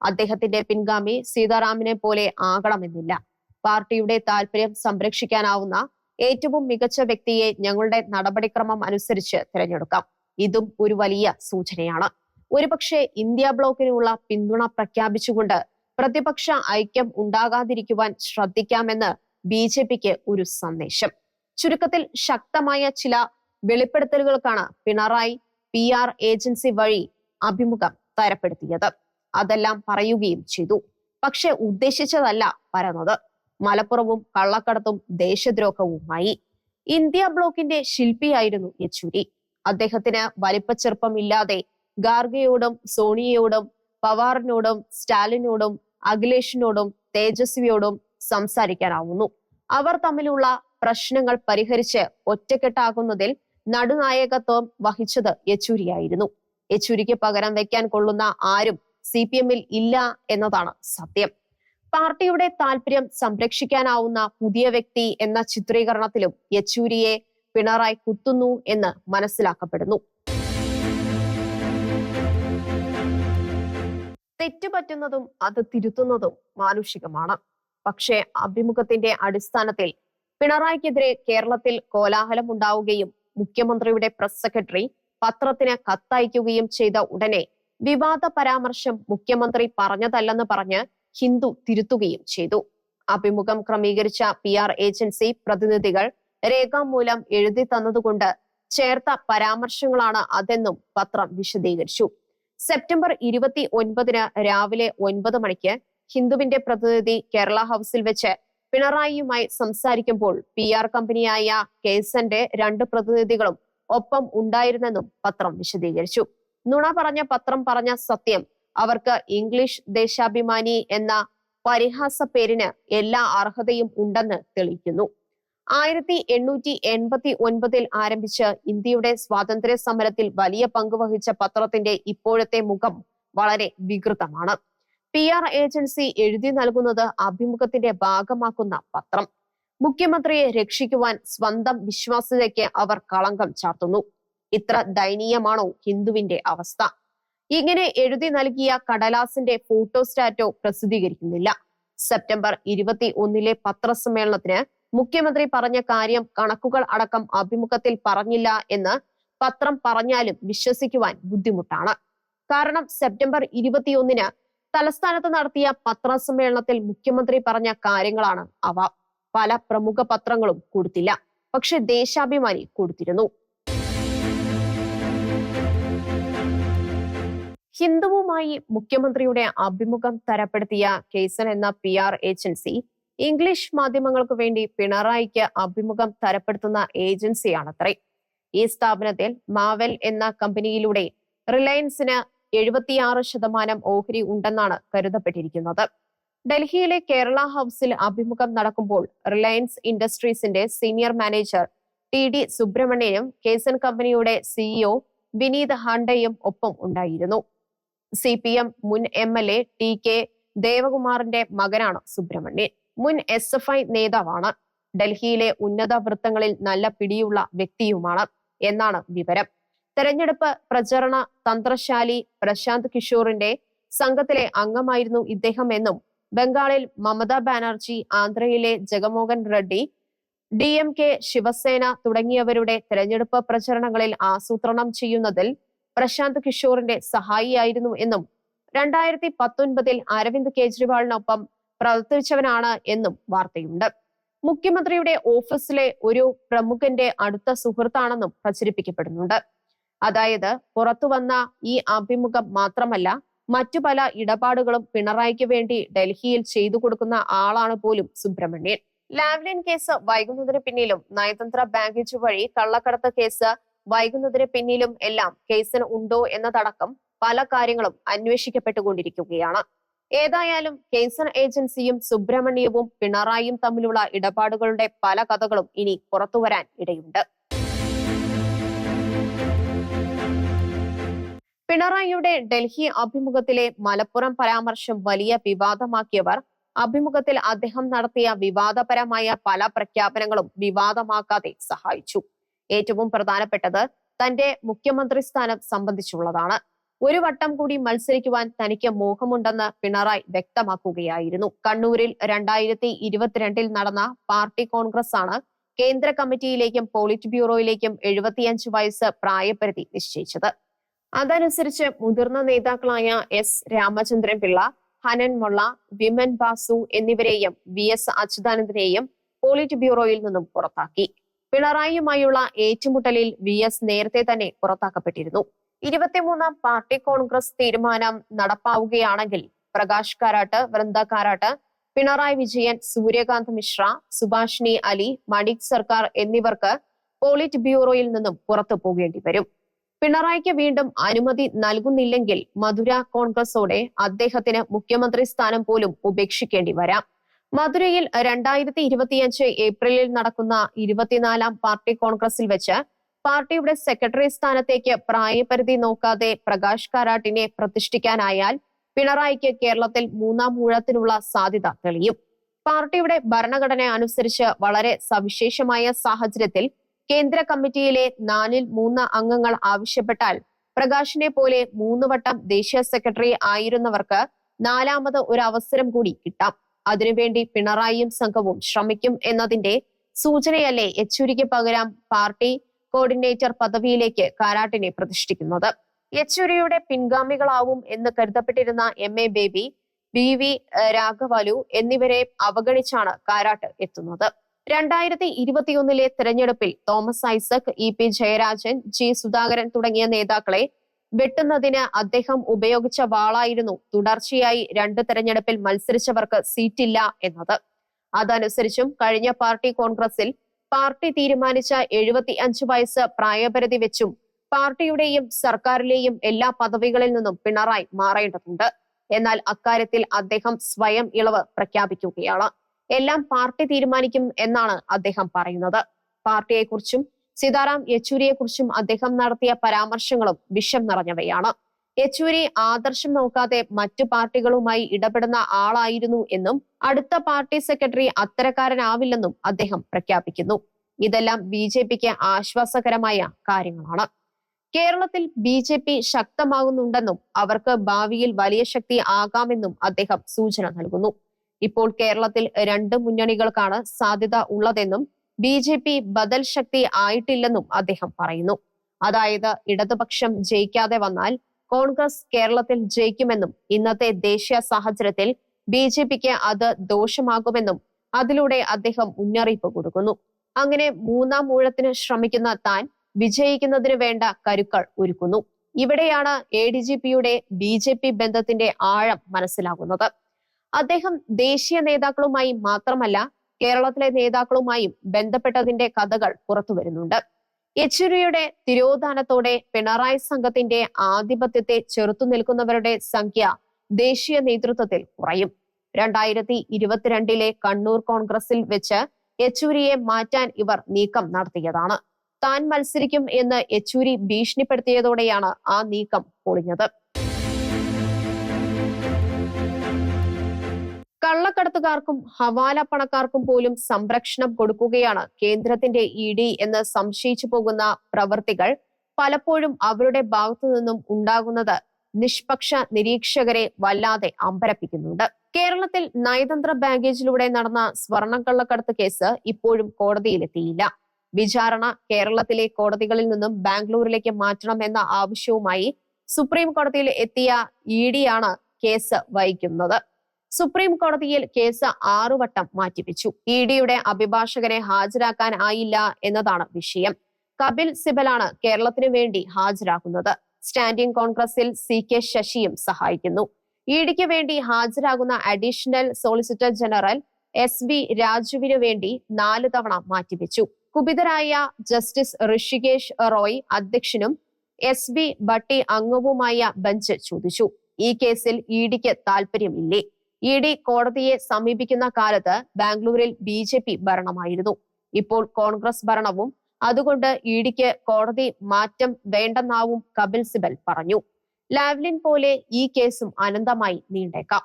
അദ്ദേഹത്തിന്റെ പിൻഗാമി സീതാറാമിനെ പോലെ ആകണമെന്നില്ല. പാർട്ടിയുടെ താല്പര്യം സംരക്ഷിക്കാനാവുന്ന ഏറ്റവും മികച്ച വ്യക്തിയെ ഞങ്ങളുടെ നടപടിക്രമം അനുസരിച്ച് തിരഞ്ഞെടുക്കാം. ഇതും ഒരു വലിയ സൂചനയാണ്. ഒരുപക്ഷെ ഇന്ത്യ ബ്ലോക്കിനുള്ള പിന്തുണ പ്രഖ്യാപിച്ചുകൊണ്ട് പ്രതിപക്ഷ ഐക്യം ഉണ്ടാകാതിരിക്കുവാൻ ശ്രദ്ധിക്കാമെന്ന് ബി ജെ പിക്ക് ഒരു സന്ദേശം. ചുരുക്കത്തിൽ ശക്തമായ ചില വെളിപ്പെടുത്തലുകൾക്കാണ് പിണറായി പി ആർ ഏജൻസി വഴി അഭിമുഖം തരപ്പെടുത്തിയത്. അതെല്ലാം പറയുകയും ചെയ്തു. പക്ഷെ ഉദ്ദേശിച്ചതല്ല പരന്നത്. മലപ്പുറവും കള്ളക്കടത്തും ദേശദ്രോഹവുമായി. ഇന്ത്യ ബ്ലോക്കിന്റെ ശില്പിയായിരുന്നു യെച്ചൂരി. അദ്ദേഹത്തിന് വലിപ്പച്ചെറുപ്പമില്ലാതെ ഗാർഗയോടും സോണിയയോടും പവാറിനോടും സ്റ്റാലിനോടും അഖിലേഷിനോടും തേജസ്വിയോടും സംസാരിക്കാനാവുന്നു. അവർ തമ്മിലുള്ള പ്രശ്നങ്ങൾ പരിഹരിച്ച് ഒറ്റക്കെട്ടാകുന്നതിൽ നടുനായകത്വം വഹിച്ചത് യെച്ചൂരിയായിരുന്നു. യെച്ചൂരിക്ക് പകരം വയ്ക്കാൻ കൊള്ളുന്ന ആരും സി പി എമ്മിൽ ഇല്ല എന്നതാണ് സത്യം. പാർട്ടിയുടെ താല്പര്യം സംരക്ഷിക്കാനാവുന്ന പുതിയ വ്യക്തി എന്ന ചിത്രീകരണത്തിലും യെച്ചൂരിയെ പിണറായി കുത്തുന്നു എന്ന് മനസ്സിലാക്കപ്പെടുന്നു. തെറ്റുപറ്റുന്നതും അത് തിരുത്തുന്നതും മാനുഷികമാണ്. പക്ഷേ അഭിമുഖത്തിന്റെ അടിസ്ഥാനത്തിൽ പിണറായിക്കെതിരെ കേരളത്തിൽ കോലാഹലം ഉണ്ടാവുകയും മുഖ്യമന്ത്രിയുടെ പ്രസ് സെക്രട്ടറി പത്രത്തിന് കത്തയക്കുകയും ചെയ്ത ഉടനെ വിവാദ പരാമർശം മുഖ്യമന്ത്രി പറഞ്ഞതല്ലെന്ന് പറഞ്ഞ് ഹിന്ദു തിരുത്തുകയും ചെയ്തു. അഭിമുഖം ക്രമീകരിച്ച പി ആർ ഏജൻസി പ്രതിനിധികൾ രേഖാമൂലം എഴുതി തന്നതുകൊണ്ട് ചേർത്ത പരാമർശങ്ങളാണ് അതെന്നും പത്രം വിശദീകരിച്ചു. സെപ്റ്റംബർ ഇരുപത്തി ഒൻപതിന് രാവിലെ ഒൻപത് മണിക്ക് ഹിന്ദുവിന്റെ പ്രതിനിധി കേരള ഹൗസിൽ വെച്ച് പിണറായിയുമായി സംസാരിക്കുമ്പോൾ പി ആർ കമ്പനിയായ കേസന്റെ രണ്ട് പ്രതിനിധികളും ഒപ്പം ഉണ്ടായിരുന്നെന്നും പത്രം വിശദീകരിച്ചു. നുണ പറഞ്ഞ പത്രം പറഞ്ഞ സത്യം അവർക്ക് ഇംഗ്ലീഷ് ദേശാഭിമാനി എന്ന പരിഹാസ പേരിന് എല്ലാ അർഹതയും ഉണ്ടെന്ന് തെളിയിക്കുന്നു. ആയിരത്തി എണ്ണൂറ്റി എൺപത്തി ഒൻപതിൽ ആരംഭിച്ച് ഇന്ത്യയുടെ സ്വാതന്ത്ര്യ സമരത്തിൽ വലിയ പങ്കുവഹിച്ച പത്രത്തിന്റെ ഇപ്പോഴത്തെ മുഖം വളരെ വികൃതമാണ്. പി ആർ ഏജൻസി എഴുതി നൽകുന്നത് അഭിമുഖത്തിന്റെ ഭാഗമാക്കുന്ന പത്രം. മുഖ്യമന്ത്രിയെ രക്ഷിക്കുവാൻ സ്വന്തം വിശ്വാസ്യതയ്ക്ക് അവർ കളങ്കം ചാർത്തുന്നു. ഇത്ര ദയനീയമാണോ ഹിന്ദുവിന്റെ അവസ്ഥ? ഇങ്ങനെ എഴുതി നൽകിയ കടലാസിന്റെ ഫോട്ടോസ്റ്റാറ്റോ പ്രസിദ്ധീകരിക്കുന്നില്ല. സെപ്റ്റംബർ ഇരുപത്തി ഒന്നിലെ പത്രസമ്മേളനത്തിന് മുഖ്യമന്ത്രി പറഞ്ഞ കാര്യം കണക്കുകൾ അടക്കം അഭിമുഖത്തിൽ പറഞ്ഞില്ല എന്ന് പത്രം പറഞ്ഞാലും വിശ്വസിക്കുവാൻ ബുദ്ധിമുട്ടാണ്. കാരണം സെപ്റ്റംബർ ഇരുപത്തിയൊന്നിന് തലസ്ഥാനത്ത് നടത്തിയ പത്രസമ്മേളനത്തിൽ മുഖ്യമന്ത്രി പറഞ്ഞ കാര്യങ്ങളാണ് അവ. പല പ്രമുഖ പത്രങ്ങളും കൊടുത്തില്ല. പക്ഷെ ദേശാഭിമാനി കൊടുത്തിരുന്നു. ഹിന്ദുവുമായി മുഖ്യമന്ത്രിയുടെ അഭിമുഖം തരപ്പെടുത്തിയ കേസൻ എന്ന പി ആർ ഏജൻസി ഇംഗ്ലീഷ് മാധ്യമങ്ങൾക്ക് വേണ്ടി പിണറായിക്ക് അഭിമുഖം തരപ്പെടുത്തുന്ന ഏജൻസിയാണത്രേ. ഈ സ്ഥാപനത്തിൽ മാവൽ എന്ന കമ്പനിയിലൂടെ റിലയൻസിന് എഴുപത്തിയാറ് ശതമാനം ഓഹരി ഉണ്ടെന്നാണ് കരുതപ്പെട്ടിരിക്കുന്നത്. ഡൽഹിയിലെ കേരള ഹൗസിൽ അഭിമുഖം നടക്കുമ്പോൾ റിലയൻസ് ഇൻഡസ്ട്രീസിന്റെ സീനിയർ മാനേജർ ടി ഡി സുബ്രഹ്മണ്യനും കേസൻ കമ്പനിയുടെ സിഇഒ വിനീത് ഹാണ്ടയും ഒപ്പം ഉണ്ടായിരുന്നു. സി പി എം മുൻ M L A T K ദേവകുമാറിന്റെ മകനാണ് സുബ്രഹ്മണ്യൻ. മുൻ എസ് എഫ് ഐ നേതാവാണ്. ഡൽഹിയിലെ ഉന്നത വൃത്തങ്ങളിൽ നല്ല പിടിയുള്ള വ്യക്തിയുമാണ് എന്നാണ് വിവരം. തെരഞ്ഞെടുപ്പ് പ്രചരണ തന്ത്രശാലി പ്രശാന്ത് കിഷോറിന്റെ സംഘത്തിലെ അംഗമായിരുന്നു ഇദ്ദേഹം എന്നും ബംഗാളിൽ Mamata Banerjee ആന്ധ്രയിലെ Jaganmohan Reddy D M K Shiv Sena തുടങ്ങിയവരുടെ തെരഞ്ഞെടുപ്പ് പ്രചരണങ്ങളിൽ ആസൂത്രണം ചെയ്യുന്നതിൽ പ്രശാന്ത് കിഷോറിന്റെ സഹായിയായിരുന്നു എന്നും രണ്ടായിരത്തി പത്തൊൻപതിൽ അരവിന്ദ് കെജ്രിവാളിനൊപ്പം പ്രവർത്തിച്ചവനാണ് എന്നും വാർത്തയുണ്ട്. മുഖ്യമന്ത്രിയുടെ ഓഫീസിലെ ഒരു പ്രമുഖന്റെ അടുത്ത സുഹൃത്താണെന്നും പ്രചരിപ്പിക്കപ്പെടുന്നുണ്ട്. അതായത് പുറത്തു വന്ന ഈ അഭിമുഖം മാത്രമല്ല മറ്റു പല ഇടപാടുകളും പിണറായിക്ക് വേണ്ടി ഡൽഹിയിൽ ചെയ്തു കൊടുക്കുന്ന ആളാണ് പോലും സുബ്രഹ്മണ്യൻ. ലാവ്ലിൻ കേസ് വൈകുന്നതിന് പിന്നിലും നയതന്ത്ര ബാഗേജ് വഴി കള്ളക്കടത്ത് കേസ് വൈകുന്നതിന് പിന്നിലും എല്ലാം കേസിന് ഉണ്ടോ എന്നതടക്കം പല കാര്യങ്ങളും അന്വേഷിക്കപ്പെട്ടുകൊണ്ടിരിക്കുകയാണ്. ഏതായാലും കേസൻ ഏജൻസിയും സുബ്രഹ്മണ്യവും പിണറായിയും തമ്മിലുള്ള ഇടപാടുകളുടെ പല കഥകളും ഇനി പുറത്തുവരാൻ ഇടയുണ്ട്. പിണറായിയുടെ ഡൽഹി അഭിമുഖത്തിലെ മലപ്പുറം പരാമർശം വലിയ വിവാദമാക്കിയവർ അഭിമുഖത്തിൽ അദ്ദേഹം നടത്തിയ വിവാദപരമായ പല പ്രഖ്യാപനങ്ങളും വിവാദമാക്കാതെ സഹായിച്ചു. ഏറ്റവും പ്രധാനപ്പെട്ടത് തന്റെ മുഖ്യമന്ത്രി സ്ഥാനം സംബന്ധിച്ചുള്ളതാണ്. ഒരു വട്ടം കൂടി മത്സരിക്കുവാൻ തനിക്ക് മോഹമുണ്ടെന്ന് പിണറായി വ്യക്തമാക്കുകയായിരുന്നു. കണ്ണൂരിൽ രണ്ടായിരത്തി ഇരുപത്തിരണ്ടിൽ നടന്ന പാർട്ടി കോൺഗ്രസ് ആണ് കേന്ദ്ര കമ്മിറ്റിയിലേക്കും പോളിറ്റ് ബ്യൂറോയിലേക്കും എഴുപത്തിയഞ്ച് വയസ്സ് പ്രായപരിധി നിശ്ചയിച്ചത്. അതനുസരിച്ച് മുതിർന്ന നേതാക്കളായ എസ് രാമചന്ദ്രൻ പിള്ള ഹനൻ മൊള്ള വിമൻ ബാസു എന്നിവരെയും വി എസ് അച്യുതാനന്ദനെയും പോളിറ്റ് ബ്യൂറോയിൽ നിന്നും പുറത്താക്കി. പിണറായിയുമായുള്ള ഏറ്റുമുട്ടലിൽ വി എസ് നേരത്തെ തന്നെ പുറത്താക്കപ്പെട്ടിരുന്നു. ഇരുപത്തിമൂന്നാം പാർട്ടി കോൺഗ്രസ് തീരുമാനം നടപ്പാവുകയാണെങ്കിൽ പ്രകാശ് കാരാട്ട് വൃന്ദ കാരാട്ട് പിണറായി വിജയൻ സൂര്യകാന്ത് മിശ്ര സുഭാഷിണി അലി മണിക് സർക്കാർ എന്നിവർക്ക് പോളിറ്റ് ബ്യൂറോയിൽ നിന്നും പുറത്തു പോകേണ്ടി വരും. പിണറായിക്ക് വീണ്ടും അനുമതി നൽകുന്നില്ലെങ്കിൽ മധുര കോൺഗ്രസോടെ അദ്ദേഹത്തിന് മുഖ്യമന്ത്രി സ്ഥാനം പോലും ഉപേക്ഷിക്കേണ്ടി വരാം. മധുരയിൽ രണ്ടായിരത്തി ഇരുപത്തിയഞ്ച് ഏപ്രിലിൽ നടക്കുന്ന ഇരുപത്തിനാലാം പാർട്ടി കോൺഗ്രസിൽ വെച്ച് പാർട്ടിയുടെ സെക്രട്ടറി സ്ഥാനത്തേക്ക് പ്രായപരിധി നോക്കാതെ പ്രകാശ് കാരാട്ടിനെ പ്രതിഷ്ഠിക്കാനായാൽ പിണറായിക്ക് കേരളത്തിൽ മൂന്നാം ഊഴത്തിനുള്ള സാധ്യത തെളിയും. പാർട്ടിയുടെ ഭരണഘടന അനുസരിച്ച് വളരെ സവിശേഷമായ സാഹചര്യത്തിൽ കേന്ദ്ര കമ്മിറ്റിയിലെ നാലിൽ മൂന്ന് അംഗങ്ങൾ ആവശ്യപ്പെട്ടാൽ പ്രകാശിനെ പോലെ മൂന്നുവട്ടം ദേശീയ സെക്രട്ടറി ആയിരുന്നവർക്ക് നാലാമത് ഒരു അവസരം കൂടി കിട്ടാം. അതിനുവേണ്ടി പിണറായിയും സംഘവും ശ്രമിക്കും എന്നതിന്റെ സൂചനയല്ലേ യെച്ചൂരിക്ക് പകരം പാർട്ടി കോർഡിനേറ്റർ പദവിയിലേക്ക് കാരാട്ടിനെ പ്രതിഷ്ഠിക്കുന്നത്? യെച്ചൂരിയുടെ പിൻഗാമികളാവും എന്ന് കരുതപ്പെട്ടിരുന്ന M A Baby B V രാഘവലു എന്നിവരെ അവഗണിച്ചാണ് കാരാട്ട് എത്തുന്നത്. രണ്ടായിരത്തി ഇരുപത്തിയൊന്നിലെ തെരഞ്ഞെടുപ്പിൽ Thomas Isaac E P Jayarajan G Sudhakaran തുടങ്ങിയ നേതാക്കളെ വെട്ടുന്നതിന് അദ്ദേഹം ഉപയോഗിച്ച വാളായിരുന്നു തുടർച്ചയായി രണ്ട് തെരഞ്ഞെടുപ്പിൽ മത്സരിച്ചവർക്ക് സീറ്റില്ല എന്നത്. അതനുസരിച്ചും കഴിഞ്ഞ പാർട്ടി കോൺഗ്രസിൽ പാർട്ടി തീരുമാനിച്ച എഴുപത്തി അഞ്ച് വയസ്സ് പ്രായപരിധി വെച്ചും പാർട്ടിയുടെയും സർക്കാരിലെയും എല്ലാ പദവികളിൽ നിന്നും പിണറായി മാറേണ്ടതുണ്ട്. എന്നാൽ അക്കാര്യത്തിൽ അദ്ദേഹം സ്വയം ഇളവ് പ്രഖ്യാപിക്കുകയാണ്. എല്ലാം പാർട്ടി തീരുമാനിക്കും എന്നാണ് അദ്ദേഹം പറയുന്നത്. പാർട്ടിയെക്കുറിച്ചും സീതാറാം യെച്ചൂരിയെക്കുറിച്ചും അദ്ദേഹം നടത്തിയ പരാമർശങ്ങളും വിഷം നിറഞ്ഞവയാണ്. യെച്ചൂരി ആദർശം നോക്കാതെ മറ്റു പാർട്ടികളുമായി ഇടപെടുന്ന ആളായിരുന്നു എന്നും അടുത്ത പാർട്ടി സെക്രട്ടറി അത്തരക്കാരനാവില്ലെന്നും അദ്ദേഹം പ്രഖ്യാപിക്കുന്നു. ഇതെല്ലാം ബി ജെ പിക്ക് ആശ്വാസകരമായ കാര്യങ്ങളാണ്. കേരളത്തിൽ ബി ജെ പി ശക്തമാകുന്നുണ്ടെന്നും അവർക്ക് ഭാവിയിൽ വലിയ ശക്തി ആകാമെന്നും അദ്ദേഹം സൂചന നൽകുന്നു. ഇപ്പോൾ കേരളത്തിൽ രണ്ട് മുന്നണികൾക്കാണ് സാധ്യത ഉള്ളതെന്നും ബി ജെ പി ബദൽ ശക്തി ആയിട്ടില്ലെന്നും അദ്ദേഹം പറയുന്നു. അതായത് ഇടതുപക്ഷം ജയിക്കാതെ വന്നാൽ കോൺഗ്രസ് കേരളത്തിൽ ജയിക്കുമെന്നും ഇന്നത്തെ ദേശീയ സാഹചര്യത്തിൽ ബി ജെ പിക്ക് അത് ദോഷമാകുമെന്നും അതിലൂടെ അദ്ദേഹം മുന്നറിയിപ്പ് കൊടുക്കുന്നു. അങ്ങനെ മൂന്നാം ഊഴത്തിന് ശ്രമിക്കുന്ന താൻ വിജയിക്കുന്നതിന് വേണ്ട കരുക്കൾ ഒരുക്കുന്നു. ഇവിടെയാണ് എ ഡി ജി പിയുടെ ബി ജെ പി ബന്ധത്തിന്റെ ആഴം മനസ്സിലാകുന്നത്. അദ്ദേഹം ദേശീയ നേതാക്കളുമായി മാത്രമല്ല കേരളത്തിലെ നേതാക്കളുമായും ബന്ധപ്പെട്ടതിന്റെ കഥകൾ പുറത്തു വരുന്നുണ്ട്. യെച്ചൂരിയുടെ തിരോധാനത്തോടെ പിണറായി സംഘത്തിന്റെ ആധിപത്യത്തെ ചെറുത്തു നിൽക്കുന്നവരുടെ സംഖ്യ ദേശീയ നേതൃത്വത്തിൽ കുറയും. രണ്ടായിരത്തി ഇരുപത്തിരണ്ടിലെ കണ്ണൂർ കോൺഗ്രസിൽ വെച്ച് യെച്ചൂരിയെ മാറ്റാൻ ഇവർ നീക്കം നടത്തിയതാണ്. താൻ മത്സരിക്കും എന്ന് യെച്ചൂരി ഭീഷണിപ്പെടുത്തിയതോടെയാണ് ആ നീക്കം പൊളിഞ്ഞത്. കള്ളക്കടത്തുകാർക്കും ഹവാല പണക്കാർക്കും പോലും സംരക്ഷണം കൊടുക്കുകയാണ് കേന്ദ്രത്തിന്റെ ഇ ഡി എന്ന് സംശയിച്ചു പോകുന്ന പ്രവർത്തികൾ പലപ്പോഴും അവരുടെ ഭാഗത്തു നിന്നും ഉണ്ടാകുന്നത് നിഷ്പക്ഷ നിരീക്ഷകരെ വല്ലാതെ അമ്പരപ്പിക്കുന്നുണ്ട്. കേരളത്തിൽ നയതന്ത്ര ബാഗേജിലൂടെ നടന്ന സ്വർണക്കള്ളക്കടത്ത് കേസ് ഇപ്പോഴും കോടതിയിലെത്തിയില്ല. വിചാരണ കേരളത്തിലെ കോടതികളിൽ നിന്നും ബാംഗ്ലൂരിലേക്ക് മാറ്റണമെന്ന ആവശ്യവുമായി സുപ്രീം കോടതിയിൽ എത്തിയ ഇ ഡിയാണ് കേസ് വഹിക്കുന്നത്. സുപ്രീം കോടതിയിൽ കേസ് ആറുവട്ടം മാറ്റിവെച്ചു. ഇ ഡിയുടെ അഭിഭാഷകനെ ഹാജരാക്കാൻ ആയില്ല എന്നതാണ് വിഷയം. കപിൽ സിബലാണ് കേരളത്തിനു വേണ്ടി ഹാജരാകുന്നത്. സ്റ്റാൻഡിംഗ് കോൺഗ്രസിൽ സി കെ ശശിയും സഹായിക്കുന്നു. ഇ ഡിക്ക് വേണ്ടി ഹാജരാകുന്ന additional solicitor general S V രാജുവിനു വേണ്ടി നാല് തവണ മാറ്റിവെച്ചു. കുപിതരായ ജസ്റ്റിസ് ഋഷികേഷ് റോയ് അധ്യക്ഷനും എസ് ബി ഭട്ടി അംഗവുമായ ബെഞ്ച് ചോദിച്ചു. ഈ കേസിൽ ഇ ഡിക്ക് താല്പര്യമില്ലേ ഇ ഡി കോടതിയെ സമീപിക്കുന്ന കാലത്ത് ബാംഗ്ലൂരിൽ ബി ജെ പി ഭരണമായിരുന്നു. ഇപ്പോൾ കോൺഗ്രസ് ഭരണവും അതുകൊണ്ട് ഇ ഡിക്ക് കോടതി മാറ്റം വേണ്ടെന്നാവും കപിൽ സിബൽ പറഞ്ഞു. ലാവ്ലിൻ പോലെ ഈ കേസും അനന്തമായി നീണ്ടേക്കാം.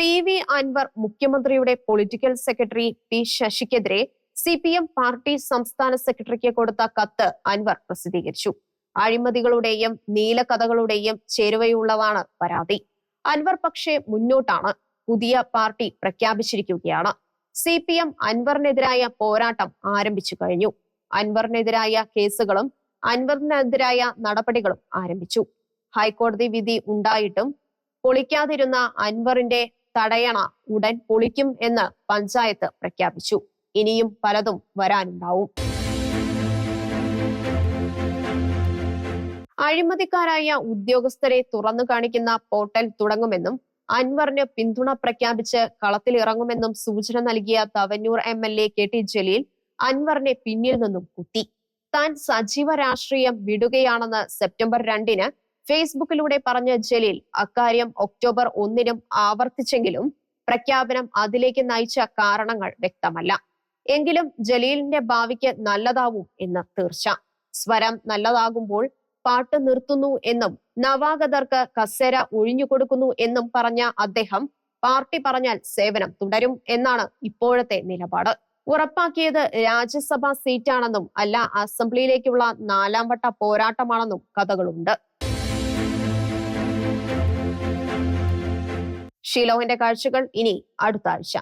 പി വി അൻവർ മുഖ്യമന്ത്രിയുടെ പൊളിറ്റിക്കൽ സെക്രട്ടറി പി ശശിക്കെതിരെ സി പി എം പാർട്ടി സംസ്ഥാന സെക്രട്ടറിക്ക് കൊടുത്ത കത്ത് അൻവർ പ്രസിദ്ധീകരിച്ചു. അഴിമതികളുടെയും നീലക്കഥകളുടെയും ചേരുവയുള്ളതാണ് പരാതി. അൻവർ പക്ഷേ മുന്നോട്ടാണ്. പുതിയ പാർട്ടി പ്രഖ്യാപിച്ചിരിക്കുകയാണ്. സി പി എം അൻവറിനെതിരായ പോരാട്ടം ആരംഭിച്ചു കഴിഞ്ഞു. അൻവറിനെതിരായ കേസുകളും അൻവറിനെതിരായ നടപടികളും ആരംഭിച്ചു. ഹൈക്കോടതി വിധി ഉണ്ടായിട്ടും പൊളിക്കാതിരുന്ന അൻവറിന്റെ തടയണ ഉടൻ പൊളിക്കും എന്ന് പഞ്ചായത്ത് പ്രഖ്യാപിച്ചു. ഇനിയും പലതും വരാനുണ്ടാവും. അഴിമതിക്കാരായ ഉദ്യോഗസ്ഥരെ തുറന്നു കാണിക്കുന്ന പോർട്ടൽ തുടങ്ങുമെന്നും അൻവറിന് പിന്തുണ പ്രഖ്യാപിച്ച് കളത്തിലിറങ്ങുമെന്നും സൂചന നൽകിയ Thavanur M L A K T Jaleel അൻവറിനെ പിന്നിൽ നിന്നും കുത്തി. താൻ സജീവ രാഷ്ട്രീയം വിടുകയാണെന്ന് സെപ്റ്റംബർ രണ്ടിന് ഫേസ്ബുക്കിലൂടെ പറഞ്ഞ ജലീൽ അക്കാര്യം ഒക്ടോബർ ഒന്നിനും ആവർത്തിച്ചെങ്കിലും പ്രഖ്യാപനം അതിലേക്ക് നയിച്ച കാരണങ്ങൾ വ്യക്തമല്ല. എങ്കിലും ജലീലിന്റെ ഭാവിക്ക് നല്ലതാവും എന്ന് തീർച്ച. സ്വരം നല്ലതാകുമ്പോൾ പാട്ട് നിർത്തുന്നു എന്നും നവാഗതർക്ക് കസേര ഒഴിഞ്ഞുകൊടുക്കുന്നു എന്നും പറഞ്ഞ അദ്ദേഹം പാർട്ടി പറഞ്ഞാൽ സേവനം തുടരും എന്നാണ് ഇപ്പോഴത്തെ നിലപാട്. ഉറപ്പാക്കിയത് രാജ്യസഭാ സീറ്റാണെന്നും അല്ല അസംബ്ലിയിലേക്കുള്ള നാലാം വട്ട പോരാട്ടമാണെന്നും കഥകളുണ്ട്. ഷിലോഹിന്റെ കാഴ്ചകൾ ഇനി അടുത്ത ആഴ്ച.